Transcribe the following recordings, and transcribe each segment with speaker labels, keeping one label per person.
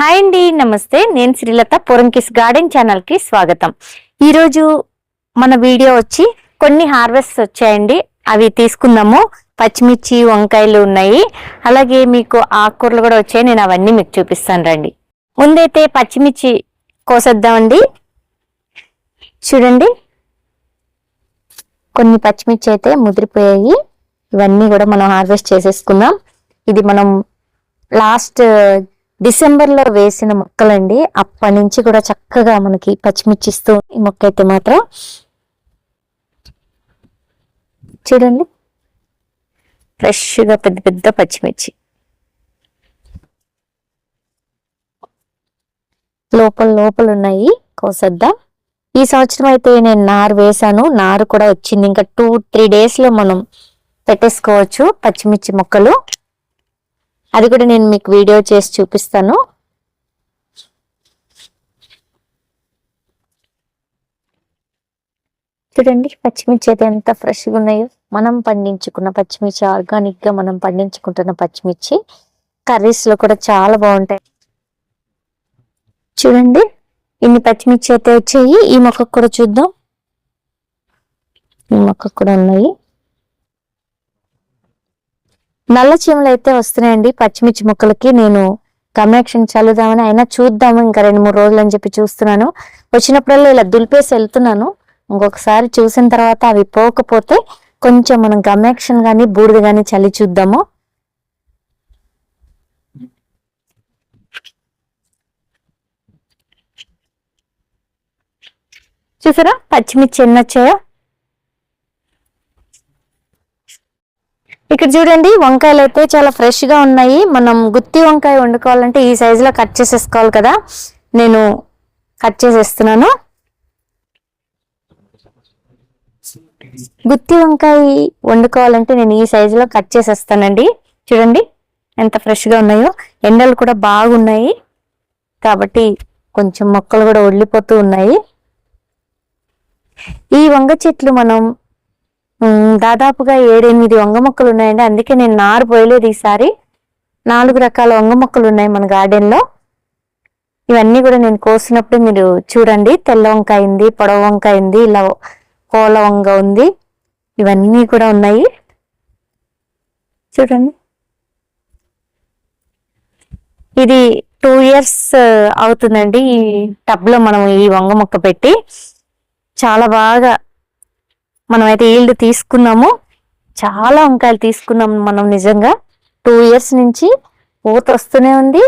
Speaker 1: Hi అండి నమస్తే. నేను శ్రీలత పొరంకిస్ గార్డెన్ ఛానల్కి స్వాగతం. ఈరోజు మన వీడియో వచ్చి కొన్ని హార్వెస్ట్ వచ్చాయండి. అవి తీసుకుందాము. పచ్చిమిర్చి వంకాయలు ఉన్నాయి. అలాగే మీకు ఆకుకూరలు కూడా వచ్చాయి. నేను అవన్నీ మీకు చూపిస్తాను రండి. ముందైతే పచ్చిమిర్చి కోసేద్దామండి. చూడండి. కొన్ని పచ్చిమిర్చి అయితే ముదిరిపోయాయి. ఇవన్నీ కూడా మనం హార్వెస్ట్ చేసేసుకుందాం. ఇది మనం లాస్ట్ డిసెంబర్లో వేసిన మొక్కలండి. అప్పటి నుంచి కూడా చక్కగా మనకి పచ్చిమిర్చి ఇస్తూ ఈ మొక్క అయితే మాత్రం చూడండి. ఫ్రెష్గా పెద్ద పెద్ద పచ్చిమిర్చి. లోపల లోపల ఉన్నాయి. కోసద్దా. ఈ సంవత్సరం అయితే నేను నారు వేశాను. నారు కూడా వచ్చింది. ఇంకా టూ త్రీ డేస్లో మనం పెట్టేసుకోవచ్చు పచ్చిమిర్చి మొక్కలు. అది కూడా నేను మీకు వీడియో చేసి చూపిస్తాను. చూడండి పచ్చిమిర్చి అయితే ఎంత ఫ్రెష్గా ఉన్నాయో. మనం పండించుకున్న పచ్చిమిర్చి ఆర్గానిక్గా మనం పండించుకుంటున్న పచ్చిమిర్చి. కర్రీస్లో కూడా చాలా బాగుంటాయి. చూడండి ఇన్ని పచ్చిమిర్చి అయితే వచ్చాయి. ఈ మొక్కకు కూడా చూద్దాం. ఈ మొక్కకు కూడా ఉన్నాయి. నల్ల చీమలు అయితే వస్తున్నాయండి. పచ్చిమిర్చి ముక్కలకి నేను కమ్యాక్షన్ చల్లుదామని. అయినా చూద్దాము ఇంకా రెండు మూడు రోజులు అని చెప్పి చూస్తున్నాను. వచ్చినప్పుడల్లా ఇలా దులిపేసి వెళ్తున్నాను. ఇంకొకసారి చూసిన తర్వాత అవి పోకపోతే కొంచెం మనం గమ్యాక్షన్ కానీ బూడిద కానీ చల్లి చూద్దాము. చూసారా? పచ్చిమిర్చి ఎన్ని ఇక్కడ చూడండి వంకాయలు అయితే చాలా ఫ్రెష్గా ఉన్నాయి. మనం గుత్తి వంకాయ వండుకోవాలంటే ఈ సైజులో కట్ చేసేసుకోవాలి కదా. నేను కట్ చేసేస్తున్నాను. గుత్తి వంకాయ వండుకోవాలంటే నేను ఈ సైజులో కట్ చేసేస్తానండి. చూడండి ఎంత ఫ్రెష్గా ఉన్నాయో. ఎండలు కూడా బాగున్నాయి. కాబట్టి కొంచెం మొక్కలు కూడా ఒళ్ళిపోతూ ఉన్నాయి. ఈ వంగ చెట్లు మనం దాదాపుగా ఏడెనిమిది వంగ మొక్కలు ఉన్నాయండి అందుకే నేను నారు పోయలేదు ఈసారి. నాలుగు రకాల వంగ మొక్కలు ఉన్నాయి మన గార్డెన్లో. ఇవన్నీ కూడా నేను కోసినప్పుడు మీరు చూడండి. తెల్ల వంకాయ ఉంది పొడవ వంకాయ ఉంది ఇలా కోల వంగ ఉంది. ఇవన్నీ కూడా ఉన్నాయి. చూడండి. ఇది టూ ఇయర్స్ అవుతుందండి ఈ టబ్లో మనం ఈ వంగ మొక్క పెట్టి. చాలా బాగా మనమైతే ఈల్డ్ తీసుకున్నాము. చాలా వంకాయలు తీసుకున్నాం మనం నిజంగా. టూ ఇయర్స్ నుంచి పూత వస్తూనే ఉంది.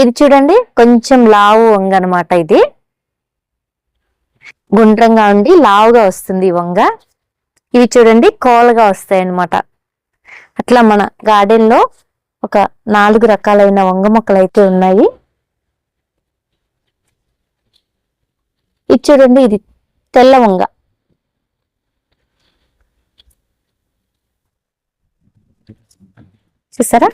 Speaker 1: ఇది చూడండి కొంచెం లావు వంగ అనమాట ఇది. గుండ్రంగా ఉండి లావుగా వస్తుంది వంగ. ఇవి చూడండి కోలగా వస్తాయి అన్నమాట. అట్లా మన గార్డెన్లో ఒక నాలుగు రకాలైన వంగ మొక్కలు అయితే ఉన్నాయి. ఇది చూడండి ఇది తెల్ల వంగ. చూసారా?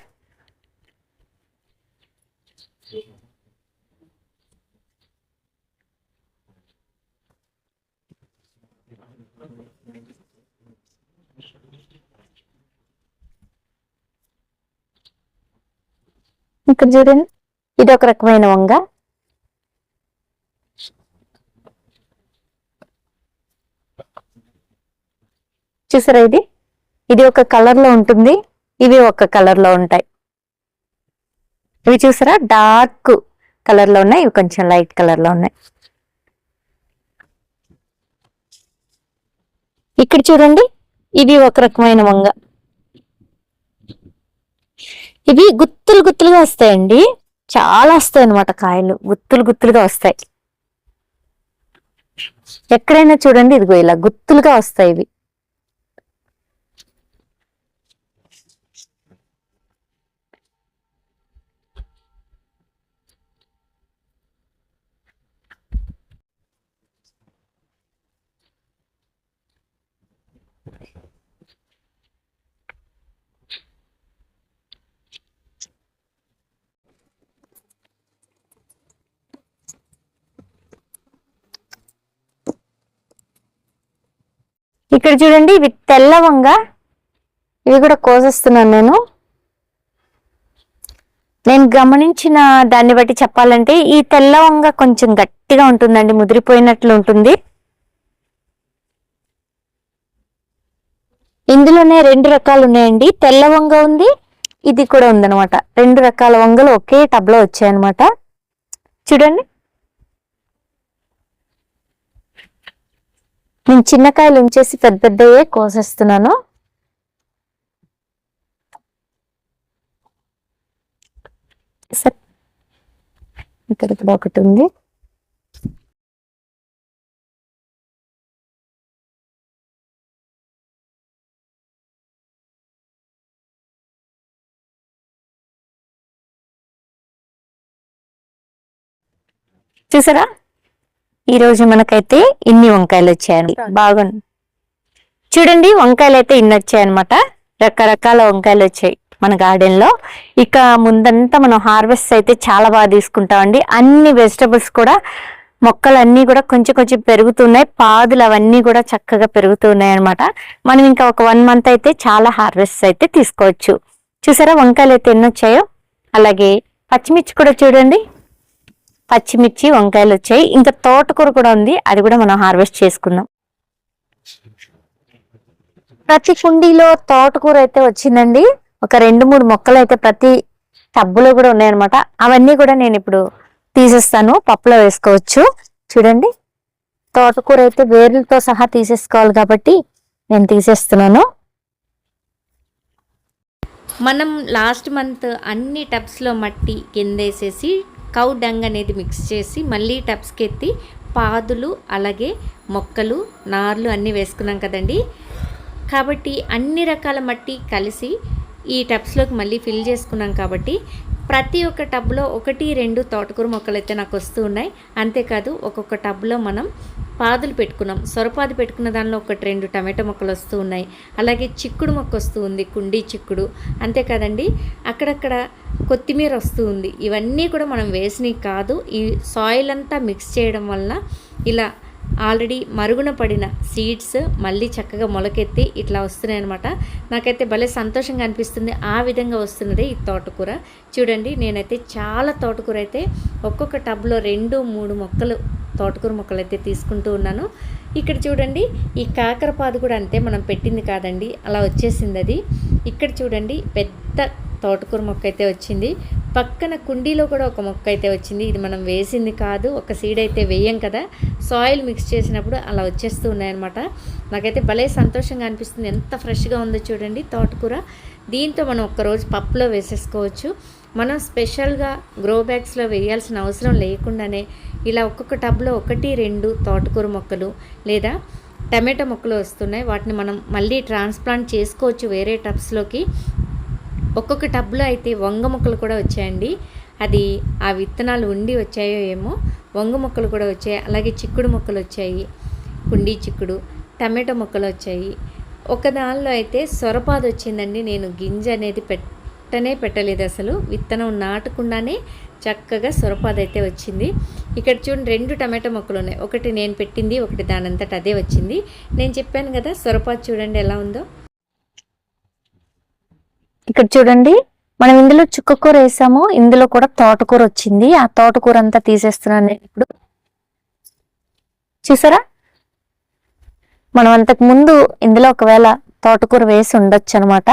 Speaker 1: ఇక్కడ చూడండి ఇది ఒక రకమైన వంగ. చూసారా ఇది? ఇది ఒక కలర్లో ఉంటుంది ఇవి ఒక కలర్లో ఉంటాయి. ఇవి చూసారా? డార్క్ కలర్లో ఉన్నాయి ఇవి కొంచెం లైట్ కలర్లో ఉన్నాయి. ఇక్కడ చూడండి ఇవి ఒక రకమైన వంగ. ఇవి గుత్తులు గుత్తులుగా వస్తాయండి. చాలా వస్తాయి అనమాట కాయలు. గుత్తులు గుత్తులుగా వస్తాయి. ఎక్కడైనా చూడండి ఇదిగో ఇలా గుత్తులుగా వస్తాయి ఇవి. ఇక్కడ చూడండి ఇవి తెల్ల వంగ. ఇవి కూడా కోసేస్తున్నాను నేను. నేను గమనించిన దాన్ని బట్టి చెప్పాలంటే ఈ తెల్ల వంగ కొంచెం గట్టిగా ఉంటుందండి ముదిరిపోయినట్లు ఉంటుంది. ఇందులోనే రెండు రకాలు ఉన్నాయండి. తెల్ల వంగ ఉంది ఇది కూడా ఉందన్నమాట. రెండు రకాల వంగలు ఒకే టబ్లో వచ్చాయన్నమాట. చూడండి. నేను చిన్న కాయలు ఉంచేసి పెద్ద పెద్దయే కోసేస్తున్నాను. సరే. ఇక్కడ కూడా ఒకటి ఉంది. చూసారా? ఈ రోజు మనకైతే ఇన్ని వంకాయలు వచ్చాయండి. బాగుంది చూడండి వంకాయలు అయితే ఇన్ని వచ్చాయన్నమాట. రకరకాల వంకాయలు వచ్చాయి మన గార్డెన్లో. ఇక ముందంతా మనం హార్వెస్ట్ అయితే చాలా బాగా తీసుకుంటామండి. అన్ని వెజిటబుల్స్ కూడా మొక్కలు అన్ని కూడా కొంచెం కొంచెం పెరుగుతున్నాయి. పాదులు అవన్నీ కూడా చక్కగా పెరుగుతున్నాయి అనమాట మనం ఇంకా ఒక వన్ మంత్ అయితే చాలా హార్వెస్ట్ అయితే తీసుకోవచ్చు. చూసారా వంకాయలు అయితే ఎన్ని వచ్చాయో? అలాగే పచ్చిమిర్చి కూడా చూడండి. పచ్చిమిర్చి వంకాయలు వచ్చాయి ఇంకా తోటకూర కూడా ఉంది. అది కూడా మనం హార్వెస్ట్ చేసుకుందాం. ప్రతి కుండీలో తోటకూర అయితే వచ్చిందండి. ఒక రెండు మూడు మొక్కలు అయితే ప్రతి టబ్బులో కూడా ఉన్నాయన్నమాట. అవన్నీ కూడా నేను ఇప్పుడు తీసేస్తాను. పప్పులో వేసుకోవచ్చు. చూడండి. తోటకూర అయితే వేర్లతో సహా తీసేసుకోవాలి కాబట్టి నేను తీసేస్తున్నాను.
Speaker 2: మనం లాస్ట్ మంత్ అన్ని టబ్స్లో మట్టి కిందేసేసి కౌ డంగ్ అనేది మిక్స్ చేసి మళ్ళీ టబ్స్కి ఎత్తి పాదులు అలాగే మొక్కలు నార్లు అన్నీ వేసుకున్నాం కదండి. కాబట్టి అన్ని రకాల మట్టి కలిసి ఈ టబ్స్లోకి మళ్ళీ ఫిల్ చేసుకున్నాం కాబట్టి ప్రతి ఒక్క టబ్లో ఒకటి రెండు తోటకూర మొక్కలు అయితే నాకు వస్తూ ఉన్నాయి. అంతేకాదు ఒక్కొక్క టబ్లో మనం పాదులు పెట్టుకున్నాం. సొరపాదు పెట్టుకున్న దానిలో ఒకటి రెండు టమాటో మొక్కలు వస్తూ ఉన్నాయి. అలాగే చిక్కుడు మొక్క వస్తూ ఉంది కుండీ చిక్కుడు. అంతేకాదండి అక్కడక్కడ కొత్తిమీర వస్తూ ఉంది. ఇవన్నీ కూడా మనం వేసినవి కాదు ఈ సాయిల్ అంతా మిక్స్ చేయడం వలన ఇలా ఆల్రెడీ మరుగున పడిన సీడ్స్ మళ్ళీ చక్కగా మొలకెత్తి ఇట్లా వస్తున్నాయి అనమాట నాకైతే భలే సంతోషంగా అనిపిస్తుంది. ఆ విధంగా వస్తున్నది ఈ తోటకూర. చూడండి నేనైతే చాలా తోటకూర అయితే ఒక్కొక్క టబ్లో రెండు మూడు మొక్కలు తోటకూర మొక్కలు అయితే తీసుకుంటూ ఉన్నాను. ఇక్కడ చూడండి ఈ కాకరపాదు కూడా అంతే మనం పెట్టింది కాదండి. అలా వచ్చేసింది అది. ఇక్కడ చూడండి పెద్ద తోటకూర మొక్క అయితే వచ్చింది. పక్కన కుండీలో కూడా ఒక మొక్క అయితే వచ్చింది. ఇది మనం వేసింది కాదు ఒక సీడ్ అయితే వేయం కదా. సాయిల్ మిక్స్ చేసినప్పుడు అలా వచ్చేస్తూ ఉన్నాయన్నమాట. నాకైతే భలే సంతోషంగా అనిపిస్తుంది. ఎంత ఫ్రెష్గా ఉందో చూడండి తోటకూర. దీంతో మనం ఒక్కరోజు పప్పులో వేసేసుకోవచ్చు. మనం స్పెషల్గా గ్రో బ్యాగ్స్లో వేయాల్సిన అవసరం లేకుండానే ఇలా ఒక్కొక్క టబ్లో ఒకటి రెండు తోటకూర మొక్కలు లేదా టమాటో మొక్కలు వస్తున్నాయి. వాటిని మనం మళ్ళీ ట్రాన్స్ప్లాంట్ చేసుకోవచ్చు వేరే టబ్స్లోకి. ఒక్కొక్క టబ్లో అయితే వంగ మొక్కలు కూడా వచ్చాయండి. అది ఆ విత్తనాలు ఉండి వచ్చాయో ఏమో వంగ మొక్కలు కూడా వచ్చాయి. అలాగే చిక్కుడు మొక్కలు వచ్చాయి. కుండీ చిక్కుడు టమాటో మొక్కలు వచ్చాయి. ఒక దానిలో అయితే సొరపాదు వచ్చిందండి. నేను గింజ అనేది పెట్టనే పెట్టలేదు అసలు. విత్తనం నాటకుండానే చక్కగా సొరపాదు అయితే వచ్చింది. ఇక్కడ చూడండి రెండు టమాటో మొక్కలు ఉన్నాయి. ఒకటి నేను పెట్టింది ఒకటి దానంతట అదే వచ్చింది. నేను చెప్పాను కదా సొరపాదు చూడండి ఎలా ఉందో.
Speaker 1: ఇక్కడ చూడండి మనం ఇందులో చుక్కకూర వేసాము. ఇందులో కూడా తోటకూర వచ్చింది. ఆ తోటకూర అంతా తీసేస్తున్నాను నేను ఇప్పుడు. చూసారా? మనం అంతకు ముందు ఇందులో ఒకవేళ తోటకూర వేసి ఉండొచ్చు అనమాట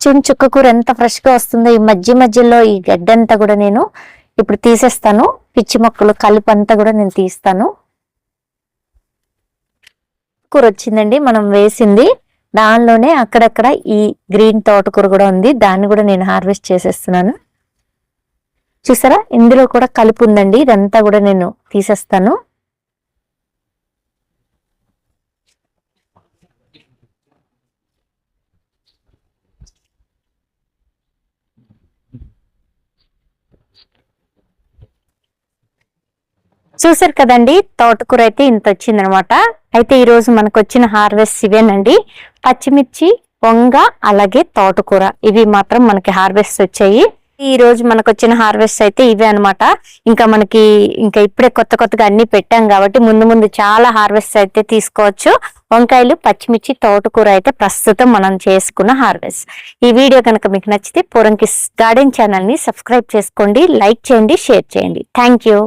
Speaker 1: చూడండి చుక్కకూర ఎంత ఫ్రెష్గా వస్తుందో ఈ మధ్య మధ్యలో ఈ గడ్డంతా కూడా నేను ఇప్పుడు తీసేస్తాను. పిచ్చి మొక్కలు కలుపు అంతా కూడా నేను తీస్తాను. కూర వచ్చిందండి మనం వేసింది. దానిలోనే అక్కడక్కడ ఈ గ్రీన్ తోటకూర కూడా ఉంది. దాన్ని కూడా నేను హార్వెస్ట్ చేసేస్తున్నాను. చూసారా? ఇందులో కూడా కలిపి ఉందండి. ఇదంతా కూడా నేను తీసేస్తాను. చూసారు కదండి? తోటకూర అయితే ఇంత వచ్చిందనమాట. అయితే ఈరోజు మనకు వచ్చిన హార్వెస్ట్ ఇవేనండి. పచ్చిమిర్చి వంగ అలాగే తోటకూర. ఇవి మాత్రం మనకి హార్వెస్ట్ వచ్చాయి. ఈ రోజు మనకు వచ్చిన హార్వెస్ట్ అయితే ఇవే అనమాట ఇంకా మనకి ఇంకా ఇప్పుడే కొత్త కొత్తగా అన్ని పెట్టాం కాబట్టి ముందు ముందు చాలా హార్వెస్ట్ అయితే తీసుకోవచ్చు. వంకాయలు పచ్చిమిర్చి తోటకూర అయితే ప్రస్తుతం మనం చేసుకున్న హార్వెస్ట్. ఈ వీడియో కనుక మీకు నచ్చితే పూరంకిస్ గార్డెన్ ఛానల్ని సబ్స్క్రైబ్ చేసుకోండి లైక్ చేయండి షేర్ చేయండి. Thank you.